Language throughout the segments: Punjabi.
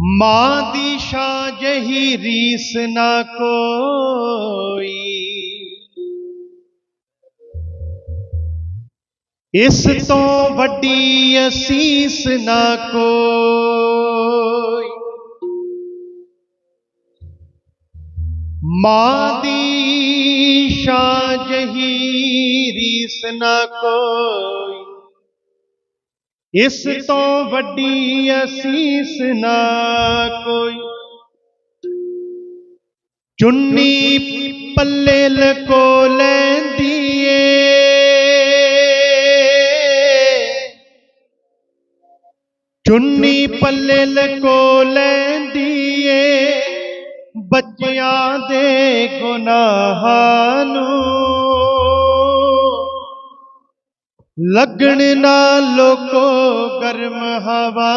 ਮਾਂ ਦੀ ਸ਼ਾਂ ਜਹੀ ਰੀਸ ਨਾ ਕੋਈ। ਇਸ ਤੋਂ ਵੱਡੀ ਅਸੀਸ ਨਾ ਕੋਈ। ਮਾਂ ਦੀ ਸ਼ਾਂ ਜਹੀ ਰੀਸ ਨਾ ਕੋਈ। ਇਸ ਤੋਂ ਵੱਡੀ ਅਸੀਸ ਨਾ ਕੋਈ। ਚੁੰਨੀ ਪੱਲੇ ਲਕੋ ਲੈਂਦੀ ਏ। ਚੁੰਨੀ ਪੱਲੇ ਲਕੋ ਲੈਂਦੀ ਏ। ਬੱਚਿਆਂ ਲੱਗਣ ਨਾ ਲੋਕੋ ਗਰਮ ਹਵਾ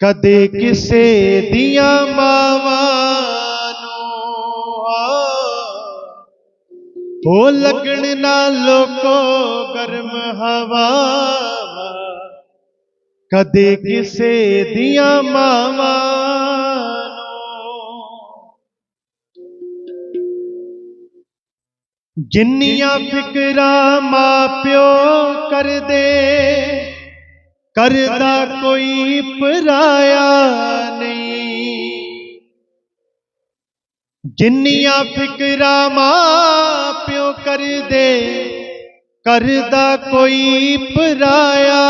ਕਦੇ ਕਿਸੇ ਦੀਆਂ ਮਾਵਾਂ ਨੂੰ ਉਹ ਲੱਗਣ ਨਾ ਲੋਕੋ ਗਰਮ ਹਵਾ ਕਦੇ ਕਿਸੇ ਦੀਆਂ ਮਾਵਾਂ ਜਿੰਨੀਆਂ ਫਿਕਰਾਂ ਮਾਪਿਓ ਕਰਦੇ, ਕਰਦਾ ਕੋਈ ਪਰਾਇਆ ਨਹੀਂ। ਜਿੰਨੀਆਂ ਫਿਕਰਾਂ ਮਾਪਿਓ ਕਰਦੇ, ਕਰਦਾ ਕੋਈ ਪਰਾਇਆ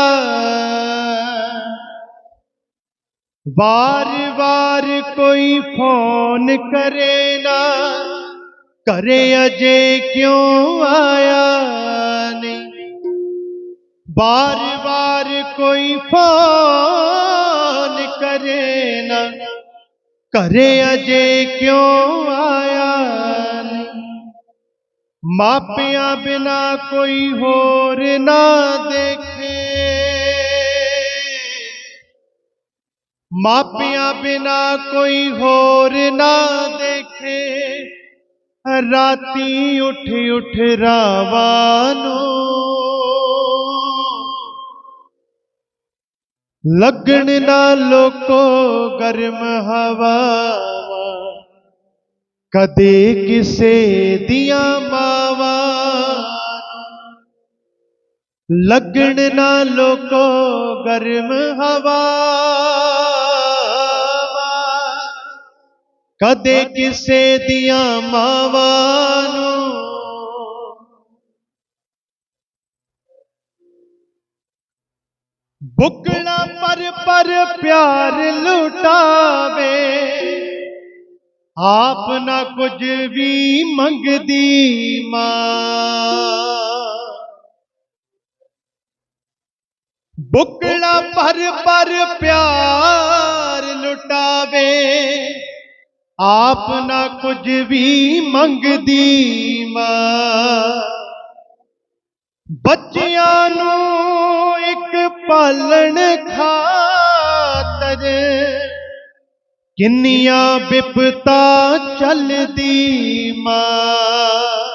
ਵਾਰ-ਵਾਰ ਕੋਈ ਫੋਨ ਕਰੇ ਨਾ। ਘਰੇ ਅਜੇ ਕਿਉਂ ਆਇਆ ਨਹੀਂ? ਬਾਰ-ਬਾਰ ਕੋਈ ਫੋਨ ਕਰੇ ਨਾ। ਘਰੇ ਅਜੇ ਕਿਉਂ ਆਇਆ ਨਹੀਂ? ਮਾਪਿਆਂ ਬਿਨਾ ਕੋਈ ਹੋਰ ਨਾ ਦੇਖੇ। ਮਾਪਿਆਂ ਬਿਨਾ ਕੋਈ ਹੋਰ ਨਾ ਦੇਖੇ। ਰਾਤੀ ਉੱਠ ਉੱਠ ਰਾਵਾਂ ਨੂੰ ਲੱਗਣ ਨਾ ਲੋਕੋ ਗਰਮ ਹਵਾ ਕਦੇ ਕਿਸੇ ਦੀਆਂ ਮਾਵਾਂ। ਲੱਗਣ ਨਾ ਲੋਕੋ ਗਰਮ ਹਵਾ ਕਦੇ ਕਿਸੇ ਦੀਆਂ ਮਾਵਾਂ ਨੂੰ ਬੁਕਲਾ ਪਰ ਪਰ ਪਿਆਰ ਲੁਟਾਵੇ, ਆਪ ਨਾ ਕੁਝ ਵੀ ਮੰਗਦੀ ਮਾਂ। ਬੁਕਲਾ ਪਰ ਪਰ ਪਿਆਰ ਲੁਟਾਵੇ ਆਪ ਨਾ ਕੁਝ ਵੀ ਮੰਗਦੀ ਮਾਂ। ਬੱਚਿਆਂ ਨੂੰ ਇੱਕ ਪਾਲਣ ਖਾਤਰ ਕਿੰਨੀਆਂ ਵਿਪਤਾ ਚੱਲਦੀ ਮਾਂ।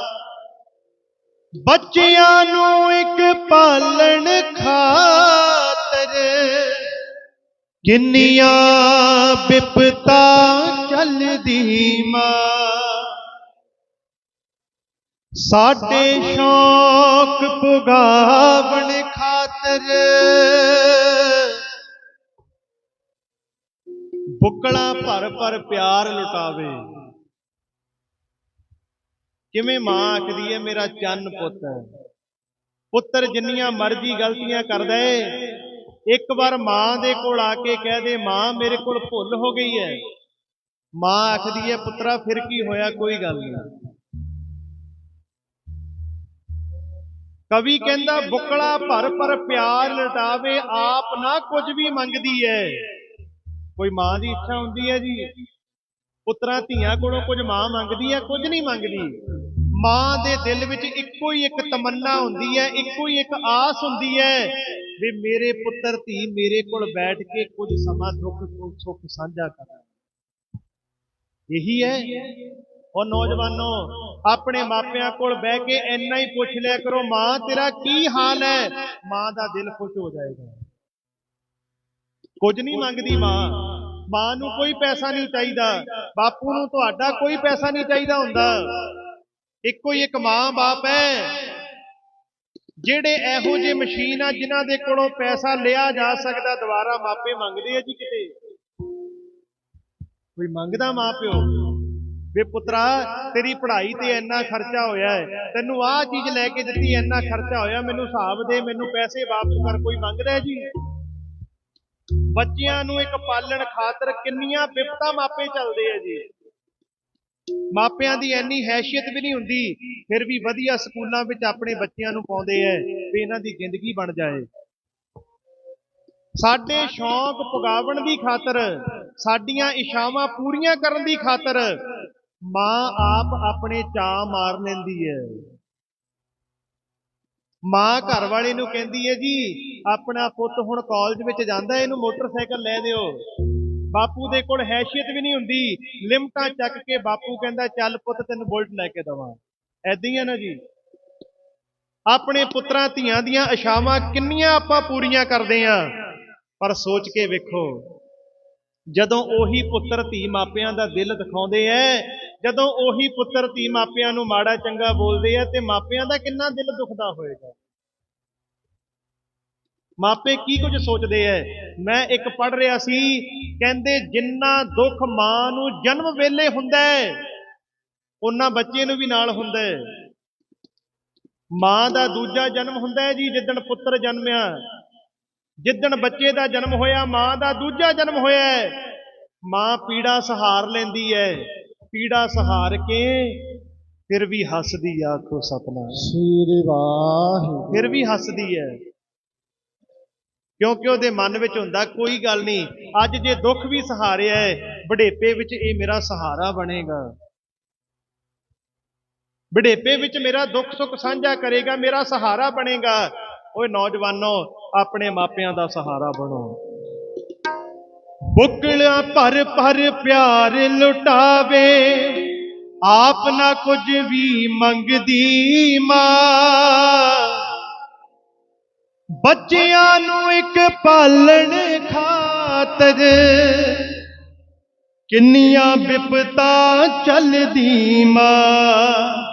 ਬੱਚਿਆਂ ਨੂੰ ਇੱਕ ਪਾਲਣ ਖਾਤਰ ਕਿੰਨੀਆਂ ਵਿਪਤਾ ਚੱਲਦੀ ਮਾਂ ਸਾਡੇ ਸ਼ੌਕ ਪੁਗਾਵਣ ਖਾਤਰ ਬੁੱਕਲਾਂ ਭਰ ਭਰ ਪਿਆਰ ਲੁਟਾਵੇ। ਕਿਵੇਂ ਮਾਂ ਆਖਦੀ ਹੈ ਮੇਰਾ ਚੰਨ ਪੁੱਤ ਪੁੱਤਰ ਜਿੰਨੀਆਂ ਮਰਜ਼ੀ ਗਲਤੀਆਂ ਕਰਦਾ ਏ ਇੱਕ ਵਾਰ ਮਾਂ ਦੇ ਕੋਲ ਆ ਕੇ ਕਹਿ ਦੇ ਮਾਂ ਮੇਰੇ ਕੋਲ ਭੁੱਲ ਹੋ ਗਈ ਹੈ। ਮਾਂ ਆਖਦੀ ਹੈ, ਪੁੱਤਰਾ, ਫਿਰ ਕੀ ਹੋਇਆ? ਕੋਈ ਗੱਲ ਨਹੀਂ। ਕਵੀ ਕਹਿੰਦਾ, ਬੁਕਲਾ ਭਰ ਪਰ ਪਿਆਰ ਲਟਾਵੇ, ਆਪ ਨਾ ਕੁਝ ਵੀ ਮੰਗਦੀ ਹੈ ਕੋਈ ਮਾਂ ਦੀ ਇੱਛਾ ਹੁੰਦੀ ਹੈ ਜੀ? ਪੁੱਤਰਾਂ ਧੀਆਂ ਕੋਲੋਂ ਕੁਝ ਮਾਂ ਮੰਗਦੀ ਹੈ ਕੁਝ ਨਹੀਂ ਮੰਗਦੀ? ਮਾਂ ਦੇ ਦਿਲ ਵਿੱਚ ਇੱਕੋ ਹੀ ਇੱਕ ਤਮੰਨਾ ਹੁੰਦੀ ਹੈ ਇੱਕੋ ਹੀ ਇੱਕ ਆਸ ਹੁੰਦੀ ਹੈ ਵੀ ਮੇਰੇ ਪੁੱਤਰ ਧੀ ਮੇਰੇ ਕੋਲ ਬੈਠ ਕੇ ਕੁਝ ਸਮਾਂ ਦੁੱਖ ਸੁੱਖ ਸਾਂਝਾ ਕਰਨ ਇਹੀ ਹੈ। ਉਹ ਨੌਜਵਾਨੋ, ਆਪਣੇ ਮਾਪਿਆਂ ਕੋਲ ਬਹਿ ਕੇ ਇੰਨਾ ਹੀ ਪੁੱਛ ਲਿਆ ਕਰੋ, ਮਾਂ, ਤੇਰਾ ਕੀ ਹਾਲ ਹੈ? ਮਾਂ ਦਾ ਦਿਲ ਖੁਸ਼ ਹੋ ਜਾਏਗਾ। ਕੁਝ ਨਹੀਂ ਮੰਗਦੀ ਮਾਂ। ਮਾਂ ਨੂੰ ਕੋਈ ਪੈਸਾ ਨਹੀਂ ਚਾਹੀਦਾ। ਬਾਪੂ ਨੂੰ ਤੁਹਾਡਾ ਕੋਈ ਪੈਸਾ ਨਹੀਂ ਚਾਹੀਦਾ ਹੁੰਦਾ। ਇੱਕੋ ਹੀ ਇੱਕ ਮਾਂ ਬਾਪ ਹੈ। ਜਿਹੜੇ ਇਹੋ ਜਿਹੇ ਮਸ਼ੀਨ ਆ, ਜਿਨ੍ਹਾਂ ਦੇ ਕੋਲੋਂ ਪੈਸਾ ਲਿਆ ਜਾ ਸਕਦਾ, ਦੁਬਾਰਾ ਮਾਪੇ ਮੰਗਦੇ ਆ ਜੀ ਕਿਤੇ। ਕੋਈ ਮੰਗਦਾ ਮਾਂ ਪਿਓ ਵੇ ਪੁੱਤਰਾ, ਤੇਰੀ ਪੜ੍ਹਾਈ ਤੇ ਇੰਨਾ ਖਰਚਾ ਹੋਇਆ ਹੈ। ਤੈਨੂੰ ਆਹ ਚੀਜ਼ ਲੈ ਕੇ ਦਿੱਤੀ, ਇੰਨਾ ਖਰਚਾ ਹੋਇਆ। ਮੈਨੂੰ ਹਿਸਾਬ ਦੇ, ਮੈਨੂੰ ਪੈਸੇ ਵਾਪਸ ਕਰ, ਕੋਈ ਮੰਗਦਾ ਜੀ? ਬੱਚਿਆਂ ਨੂੰ ਇੱਕ ਪਾਲਣ ਖਾਤਰ ਕਿੰਨੀਆਂ ਵਿਪਤਾ ਮਾਪੇ ਚੱਲਦੇ ਆ ਜੀ। ਮਾਪਿਆਂ ਦੀ ਇੰਨੀ ਹੈਸੀਅਤ ਵੀ ਨਹੀਂ ਹੁੰਦੀ, ਫਿਰ ਵੀ ਵਧੀਆ ਸਕੂਲਾਂ ਵਿੱਚ ਆਪਣੇ ਬੱਚਿਆਂ ਨੂੰ ਪਾਉਂਦੇ ਐ ਵੀ ਇਹਨਾਂ ਦੀ ਜ਼ਿੰਦਗੀ ਬਣ ਜਾਏ। ਸਾਡੇ ਸ਼ੌਂਕ ਪੁਗਾਵਣ ਦੀ ਖਾਤਰ, ਸਾਡੀਆਂ ਇਸ਼ਾਵਾਂ ਪੂਰੀਆਂ ਕਰਨ ਦੀ ਖਾਤਰ, ਮਾਂ ਆਪ ਆਪਣੇ ਚਾਅ ਮਾਰ ਲੈਂਦੀ ਹੈ ਮਾਂ ਘਰ ਵਾਲੇ ਨੂੰ ਕਹਿੰਦੀ ਹੈ ਜੀ, ਆਪਣਾ ਪੁੱਤ ਹੁਣ ਕਾਲਜ ਵਿੱਚ ਜਾਂਦਾ ਇਹਨੂੰ ਮੋਟਰਸਾਈਕਲ ਲੈ ਦਿਓ। ਬਾਪੂ ਦੇ ਕੋਲ ਹੈਸੀਅਤ ਵੀ ਨਹੀਂ ਹੁੰਦੀ। ਲਿਮਟਾਂ ਚੱਕ ਕੇ ਬਾਪੂ ਕਹਿੰਦਾ, ਚੱਲ ਪੁੱਤ, ਤੈਨੂੰ ਬੁਲਟ ਲੈ ਕੇ ਦਵਾਂ। ਐਦਾਂ ਹੀ ਆ ਨਾ ਜੀ। ਆਪਣੇ ਪੁੱਤਰਾਂ, ਧੀਆਂ ਦੀਆਂ ਇਸ਼ਾਵਾਂ ਕਿੰਨੀਆਂ ਆਪਾਂ ਪੂਰੀਆਂ ਕਰਦੇ ਆਂ। ਪਰ ਸੋਚ ਕੇ ਵੇਖੋ, ਜਦੋਂ ਉਹੀ ਪੁੱਤਰ ਧੀ ਮਾਪਿਆਂ ਦਾ ਦਿਲ ਦਿਖਾਉਂਦੇ ਐ, ਜਦੋਂ ਉਹੀ ਪੁੱਤਰ ਧੀ ਮਾਪਿਆਂ ਨੂੰ ਮਾੜਾ ਚੰਗਾ ਬੋਲਦੇ ਐ, ਤੇ ਮਾਪਿਆਂ ਦਾ ਕਿੰਨਾ ਦਿਲ ਦੁਖਦਾ ਹੋਏਗਾ? ਮਾਪੇ ਕੀ ਕੁਝ ਸੋਚਦੇ ਐ? ਮੈਂ ਇੱਕ ਪੜ ਰਿਹਾ ਸੀ, ਕਹਿੰਦੇ ਜਿੰਨਾ ਦੁੱਖ ਮਾਂ ਨੂੰ ਜਨਮ ਵੇਲੇ ਹੁੰਦਾ ਹੈ ਉਹਨਾਂ ਬੱਚੇ ਨੂੰ ਵੀ ਨਾਲ ਹੁੰਦਾ ਹੈ ਮਾਂ ਦਾ ਦੂਜਾ ਜਨਮ ਹੁੰਦਾ ਹੈ ਜੀ, ਜਿੱਦਣ ਪੁੱਤਰ ਜਨਮਿਆ। ਜਿੱਦਣ ਬੱਚੇ ਦਾ ਜਨਮ ਹੋਇਆ ਮਾਂ ਦਾ ਦੂਜਾ ਜਨਮ ਹੋਇਆ। ਮਾਂ ਪੀੜਾ ਸਹਾਰ ਲੈਂਦੀ ਹੈ। ਪੀੜਾ ਸਹਾਰ ਕੇ ਫਿਰ ਵੀ ਹੱਸਦੀ ਆਖੋ ਸਪਨਾ। ਸ੍ਰੀ ਵਾਹਿਗੁਰੂ। ਫਿਰ ਵੀ ਹੱਸਦੀ ਹੈ। ਕਿਉਂਕਿ ਉਹਦੇ ਮਨ ਵਿੱਚ ਹੁੰਦਾ ਕੋਈ ਗੱਲ ਨਹੀਂ ਅੱਜ ਜੇ ਦੁੱਖ ਵੀ ਸਹਾਰਿਆ ਹੈ ਬੁਢੇਪੇ ਵਿੱਚ ਇਹ ਮੇਰਾ ਸਹਾਰਾ ਬਣੇਗਾ। ਬੁਢੇਪੇ ਵਿੱਚ ਮੇਰਾ ਦੁੱਖ ਸੁੱਖ ਸਾਂਝਾ ਕਰੇਗਾ ਮੇਰਾ ਸਹਾਰਾ ਬਣੇਗਾ। ਓਏ ਨੌਜਵਾਨੋ ਆਪਣੇ ਮਾਪਿਆਂ ਦਾ ਸਹਾਰਾ ਬਣੋ ਬੁਕਲਾ ਭਰ ਭਰ ਪਿਆਰ ਲੁਟਾਵੇ, ਆਪ ਨਾ ਕੁਝ ਵੀ ਮੰਗਦੀ ਮਾਂ। ਬੱਚਿਆਂ ਨੂੰ ਇੱਕ ਪਾਲਣ ਖਾਤਰ ਕਿੰਨੀਆਂ ਵਿਪਤਾ ਚੱਲਦੀ ਮਾਂ।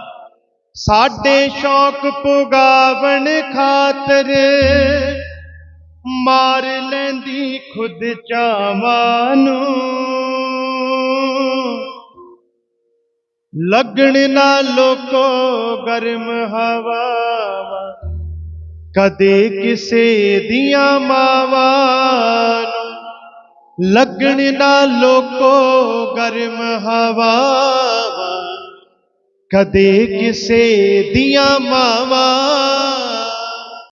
ਸਾਡੇ ਸ਼ੌਕ ਪੁਗਾਵਣ ਖਾਤਰ ਮਾਰ ਲੈਂਦੀ ਖੁਦ ਚਾਵਾਂ ਨੂੰ। ਲੱਗਣ ਨਾ ਲੋਕੋ ਗਰਮ ਹਵਾਵਾਂ, ਕਦੇ ਕਿਸੇ ਦੀਆਂ ਮਾਵਾਂ ਨੂੰ। ਲੱਗਣ ਨਾ ਲੋਕੋ ਗਰਮ ਹਵਾ ਕਦੇ ਕਿਸੇ ਦੀਆਂ ਮਾਵਾਂ